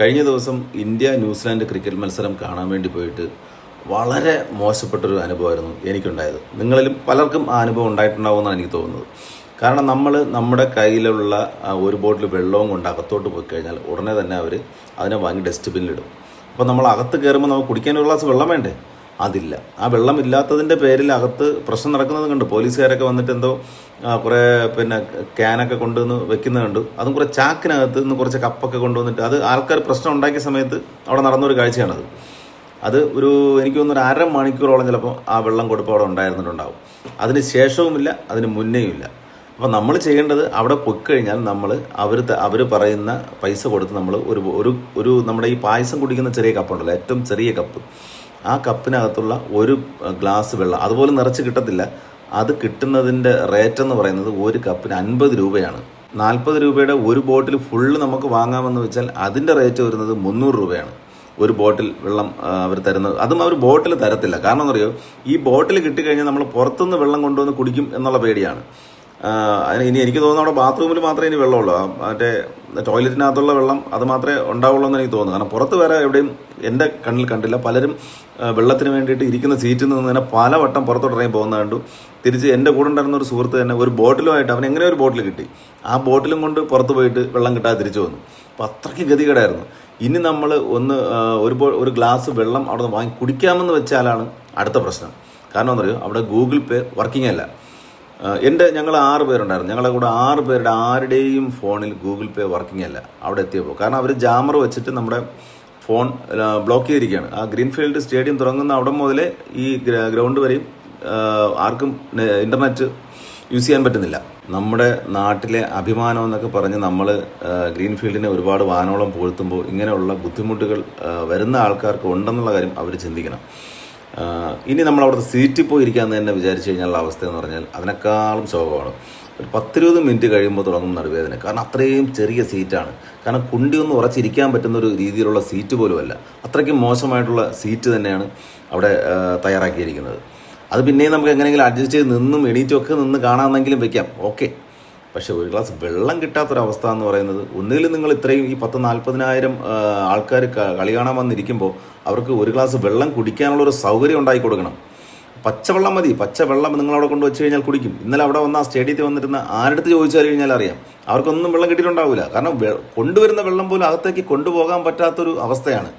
കഴിഞ്ഞ ദിവസം India New Zealand cricket മത്സരം കാണാൻ വേണ്ടി പോയിട്ട് വളരെ മോശപ്പെട്ടൊരു അനുഭവമായിരുന്നു എനിക്കുണ്ടായത്. നിങ്ങളിലും പലർക്കും ആ അനുഭവം ഉണ്ടായിട്ടുണ്ടാവുമെന്നാണ് എനിക്ക് തോന്നുന്നത്. കാരണം നമ്മൾ നമ്മുടെ കയ്യിലുള്ള ഒരു ബോട്ടിൽ വെള്ളവും കൊണ്ട് അകത്തോട്ട് പോയി കഴിഞ്ഞാൽ ഉടനെ തന്നെ അവർ അതിനെ വാങ്ങി ഡസ്റ്റ്ബിന്നിലിടും അപ്പോൾ നമ്മൾ അകത്ത് കയറുമ്പോൾ നമുക്ക് കുടിക്കാൻ ഒരു ഗ്ലാസ് വെള്ളം വേണ്ടേ? അതില്ല. ആ വെള്ളമില്ലാത്തതിന്റെ പേരിൽ അകത്ത് പ്രശ്നം നടക്കുന്നത് കണ്ടു. പോലീസുകാരൊക്കെ വന്നിട്ട് എന്തോ കുറേ പിന്നെ ക്യാനൊക്കെ കൊണ്ടുവന്ന് വെക്കുന്നത് കണ്ടു. അതും കുറേ ചാക്കിനകത്ത് നിന്ന് കുറച്ച് കപ്പൊക്കെ കൊണ്ടുവന്നിട്ട് അത് ആൾക്കാർ പ്രശ്നം ഉണ്ടാക്കിയ സമയത്ത് അവിടെ നടന്നൊരു കാഴ്ചയാണത്. അത് ഒരു എനിക്ക് തോന്നുന്നു ഒരു അര മണിക്കൂറോളം ചിലപ്പോൾ ആ വെള്ളം കൊടുപ്പ് അവിടെ ഉണ്ടായിരുന്നിട്ടുണ്ടാവും. അതിന് ശേഷവുമില്ല അതിന് മുന്നേയുമില്ല. അപ്പോൾ നമ്മൾ ചെയ്യേണ്ടത് അവിടെ പൊയ്ക്കഴിഞ്ഞാൽ നമ്മൾ അവർ അവർ പറയുന്ന പൈസ കൊടുത്ത് നമ്മൾ ഒരു ഒരു ഒരു നമ്മുടെ ഈ പായസം കുടിക്കുന്ന ചെറിയ കപ്പുണ്ടല്ലോ ഏറ്റവും ചെറിയ കപ്പ്. ആ കപ്പിനകത്തുള്ള ഒരു ഗ്ലാസ് വെള്ളം അതുപോലെ നിറച്ച് കിട്ടത്തില്ല. അത് കിട്ടുന്നതിന്റെ റേറ്റ് എന്ന് പറയുന്നത് ഒരു കപ്പിന് അൻപത് രൂപയാണ്. നാൽപ്പത് രൂപയുടെ ഒരു ബോട്ടിൽ ഫുള്ള് നമുക്ക് വാങ്ങാമെന്ന് വെച്ചാൽ അതിന്റെ റേറ്റ് വരുന്നത് മുന്നൂറ് രൂപയാണ്. ഒരു ബോട്ടിൽ വെള്ളം അവർ തരുന്നത്. അതും അവർ ബോട്ടിൽ തരത്തില്ല. കാരണം എന്നറിയോ ഈ ബോട്ടിൽ കിട്ടിക്കഴിഞ്ഞാൽ നമ്മൾ പുറത്തുനിന്ന് വെള്ളം കൊണ്ടുവന്ന് കുടിക്കും എന്നുള്ള പേടിയാണ്. ഇനി എനിക്ക് തോന്നുന്നു അവിടെ ബാത്റൂമിൽ മാത്രമേ ഇനി വെള്ളമുള്ളൂ. മറ്റേ ടോയ്ലറ്റിനകത്തുള്ള വെള്ളം അത് മാത്രമേ ഉണ്ടാവുള്ളൂ എന്ന് എനിക്ക് തോന്നുന്നു. കാരണം പുറത്ത് വേറെ എവിടെയും എന്റെ കണ്ണിൽ കണ്ടില്ല. പലരും വെള്ളത്തിന് വേണ്ടിയിട്ട് ഇരിക്കുന്ന സീറ്റിൽ നിന്ന് തന്നെ പലവട്ടം പുറത്തോട്ട് ഇറങ്ങി പോകുന്ന കണ്ടു. തിരിച്ച് എന്റെ കൂടെ ഉണ്ടായിരുന്ന ഒരു സുഹൃത്ത് തന്നെ ഒരു ബോട്ടിലുമായിട്ട് അവൻ എങ്ങനെ ഒരു ബോട്ടിൽ കിട്ടി. ആ ബോട്ടിലും കൊണ്ട് പുറത്ത് പോയിട്ട് വെള്ളം കിട്ടാതെ തിരിച്ചു വന്നു. അപ്പം അത്രയ്ക്ക് ഗതികേടായിരുന്നു. ഇനി നമ്മൾ ഒന്ന് ഒരു ഒരു ഗ്ലാസ് വെള്ളം അവിടെ നിന്ന് വാങ്ങി കുടിക്കാമെന്ന് വെച്ചാലാണ് അടുത്ത പ്രശ്നം. കാരണം എന്താ പറയുക അവിടെ ഗൂഗിൾ പേ വർക്കിംഗ് അല്ല. എന്റെ ഞങ്ങൾ ആറ് പേരുണ്ടായിരുന്നു. ഞങ്ങളെ കൂടെ ആറ് പേരുടെ ആരുടെയും ഫോണിൽ ഗൂഗിൾ പേ വർക്കിംഗ് അല്ല. അവിടെ എത്തിയപ്പോൾ. കാരണം അവർ ജാമർ വെച്ചിട്ട് നമ്മുടെ ഫോൺ ബ്ലോക്ക് ചെയ്തിരിക്കുകയാണ്. ആ ഗ്രീൻഫീൽഡ് സ്റ്റേഡിയം തുടങ്ങുന്ന അവിടെ മുതലേ ഈ ഗ്രൗണ്ട് വരെയും ആർക്കും ഇന്റർനെറ്റ് യൂസ് ചെയ്യാൻ പറ്റുന്നില്ല. നമ്മുടെ നാട്ടിലെ അഭിമാനം എന്നൊക്കെ പറഞ്ഞ് നമ്മൾ ഗ്രീൻഫീൽഡിനെ ഒരുപാട് വാനോളം പുകഴ്ത്തുമ്പോൾ ഇങ്ങനെയുള്ള ബുദ്ധിമുട്ടുകൾ വരുന്ന ആൾക്കാർക്ക് ഉണ്ടെന്നുള്ള കാര്യം അവർ ചിന്തിക്കണം. ഇനി നമ്മൾ അവിടുത്തെ സീറ്റിൽ പോയി ഇരിക്കാമെന്ന് തന്നെ വിചാരിച്ചു കഴിഞ്ഞാലുള്ള അവസ്ഥ എന്ന് പറഞ്ഞാൽ അതിനേക്കാളും ശോകമാണ്. ഒരു പത്തിരുപത് മിനിറ്റ് കഴിയുമ്പോൾ തുടങ്ങും നടുവേദന. കാരണം അത്രയും ചെറിയ സീറ്റാണ് കാരണം കുണ്ടി ഒന്ന് ഉറച്ചിരിക്കാൻ പറ്റുന്ന ഒരു രീതിയിലുള്ള സീറ്റ് പോലുമല്ല അത്രയ്ക്കും മോശമായിട്ടുള്ള സീറ്റ് തന്നെയാണ് അവിടെ തയ്യാറാക്കിയിരിക്കുന്നത്. അത് പിന്നെയും നമുക്ക് എങ്ങനെയെങ്കിലും അഡ്ജസ്റ്റ് ചെയ്ത് നിന്നും എണീറ്റും ഒക്കെ നിന്ന് കാണാമെന്നെങ്കിലും വെക്കാം. ഓക്കെ പക്ഷെ ഒരു ഗ്ലാസ് വെള്ളം കിട്ടാത്തൊരവസ്ഥ എന്ന് പറയുന്നത് ഒന്നുകിൽ നിങ്ങൾ ഇത്രയും ഈ പത്ത് നാൽപ്പതിനായിരം ആൾക്കാർ കളി കാണാൻ വന്നിരിക്കുമ്പോൾ അവർക്ക് ഒരു ഗ്ലാസ് വെള്ളം കുടിക്കാനുള്ള ഒരു സൗകര്യം ഉണ്ടാക്കി കൊടുക്കണം. പച്ചവെള്ളം മതി. പച്ചവെള്ളം നിങ്ങൾ അവിടെ കൊണ്ട് വെച്ച് കഴിഞ്ഞാൽ കുടിക്കും. ഇന്നലെ അവിടെ വന്ന ആ സ്റ്റേഡിയത്തിൽ വന്നിരുന്ന ആരടുത്ത് ചോദിച്ചാൽ കഴിഞ്ഞാൽ അറിയാം. അവർക്കൊന്നും വെള്ളം കിട്ടിയിട്ടുണ്ടാവില്ല. കാരണം കൊണ്ടുവരുന്ന വെള്ളം പോലും അകത്തേക്ക് കൊണ്ടുപോകാൻ പറ്റാത്തൊരു അവസ്ഥയാണ്.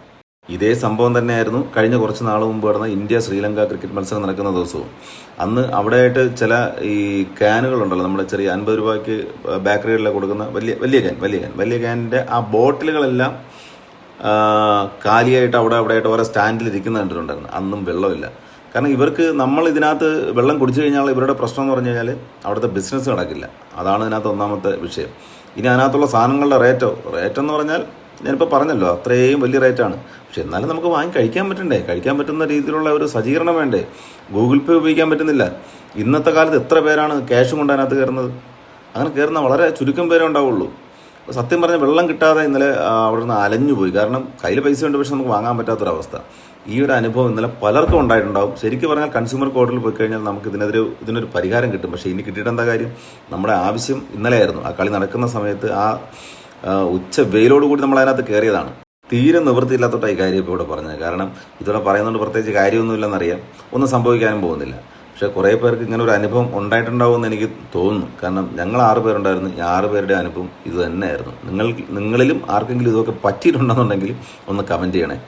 ഇതേ സംഭവം തന്നെയായിരുന്നു കഴിഞ്ഞ കുറച്ച് നാൾ മുമ്പ് നടന്ന ഇന്ത്യ ശ്രീലങ്ക ക്രിക്കറ്റ് മത്സരം നടക്കുന്ന ദിവസവും. അന്ന് അവിടെയായിട്ട് ചില ഈ ക്യാനുകളുണ്ടല്ലോ നമ്മുടെ ചെറിയ അൻപത് രൂപയ്ക്ക് ബേക്കറികളിൽ കൊടുക്കുന്ന വലിയ വലിയ ക്യാൻ വലിയ ക്യാൻ വലിയ ക്യാനിന്റെ ആ ബോട്ടിലുകളെല്ലാം കാലിയായിട്ട് അവിടെ അവിടെ ആയിട്ട് ഓരോ സ്റ്റാൻഡിൽ ഇരിക്കുന്ന കണ്ടിട്ടുണ്ടായിരുന്നു. അന്നും വെള്ളമില്ല. കാരണം ഇവർക്ക് നമ്മൾ ഇതിനകത്ത് വെള്ളം കുടിച്ചു കഴിഞ്ഞാൽ ഇവരുടെ പ്രശ്നം എന്ന് പറഞ്ഞു കഴിഞ്ഞാൽ അവിടുത്തെ ബിസിനസ് നടക്കില്ല. അതാണ് ഇതിനകത്ത് ഒന്നാമത്തെ വിഷയം. ഇനി അതിനകത്തുള്ള സാധനങ്ങളുടെ റേറ്റോ റേറ്റെന്ന് പറഞ്ഞാൽ ഞാനിപ്പോൾ പറഞ്ഞല്ലോ അത്രയും വലിയ റേറ്റാണ് പക്ഷെ എന്നാലും നമുക്ക് വാങ്ങി കഴിക്കാൻ പറ്റണ്ടേ? കഴിക്കാൻ പറ്റുന്ന രീതിയിലുള്ള ഒരു സജ്ജീകരണം വേണ്ടേ? ഗൂഗിൾ പേ ഉപയോഗിക്കാൻ പറ്റുന്നില്ല. ഇന്നത്തെ കാലത്ത് എത്ര പേരാണ് ക്യാഷും കൊണ്ട് അതിനകത്ത് കയറുന്നത്? അങ്ങനെ കയറുന്ന വളരെ ചുരുക്കം പേരേ ഉണ്ടാവുള്ളൂ. സത്യം പറഞ്ഞാൽ വെള്ളം കിട്ടാതെ ഇന്നലെ അവിടെ നിന്ന് അലഞ്ഞു പോയി. കാരണം കയ്യിൽ പൈസ ഉണ്ട് പക്ഷെ നമുക്ക് വാങ്ങാൻ പറ്റാത്തൊരവസ്ഥ. ഈ ഒരു അനുഭവം ഇന്നലെ പലർക്കും ഉണ്ടായിട്ടുണ്ടാവും. ശരിക്കും പറഞ്ഞാൽ കൺസ്യൂമർ കോർട്ടിൽ പോയി കഴിഞ്ഞാൽ നമുക്ക് ഇതിനെതിരെ ഇതിനൊരു പരിഹാരം കിട്ടും. പക്ഷേ ഇനി കിട്ടിയിട്ട് എന്താ കാര്യം? നമ്മുടെ ആവശ്യം ഇന്നലെയായിരുന്നു. ആ കളി നടക്കുന്ന സമയത്ത് ആ, ഉച്ച വെയിലോടുകൂടി നമ്മൾ അതിനകത്ത് കയറിയതാണ്. തീരെ നിവൃത്തിയില്ലാത്തോട്ടായി കാര്യം ഇപ്പോൾ ഇവിടെ പറഞ്ഞത്. കാരണം ഇതോടെ പറയുന്നതുകൊണ്ട് പ്രത്യേകിച്ച് കാര്യമൊന്നുമില്ലെന്നറിയാം. ഒന്നും സംഭവിക്കാനും പോകുന്നില്ല. പക്ഷേ കുറേ പേർക്ക് ഇങ്ങനെ ഒരു അനുഭവം ഉണ്ടായിട്ടുണ്ടാവുമെന്ന് എനിക്ക് തോന്നുന്നു. കാരണം ഞങ്ങൾ ആറ് പേരുണ്ടായിരുന്നു. ഈ ആറ് പേരുടെ അനുഭവം ഇത് തന്നെയായിരുന്നു. നിങ്ങൾ നിങ്ങളിലും ആർക്കെങ്കിലും ഇതൊക്കെ പറ്റിയിട്ടുണ്ടെന്നുണ്ടെങ്കിൽ ഒന്ന് കമന്റ് ചെയ്യണേ.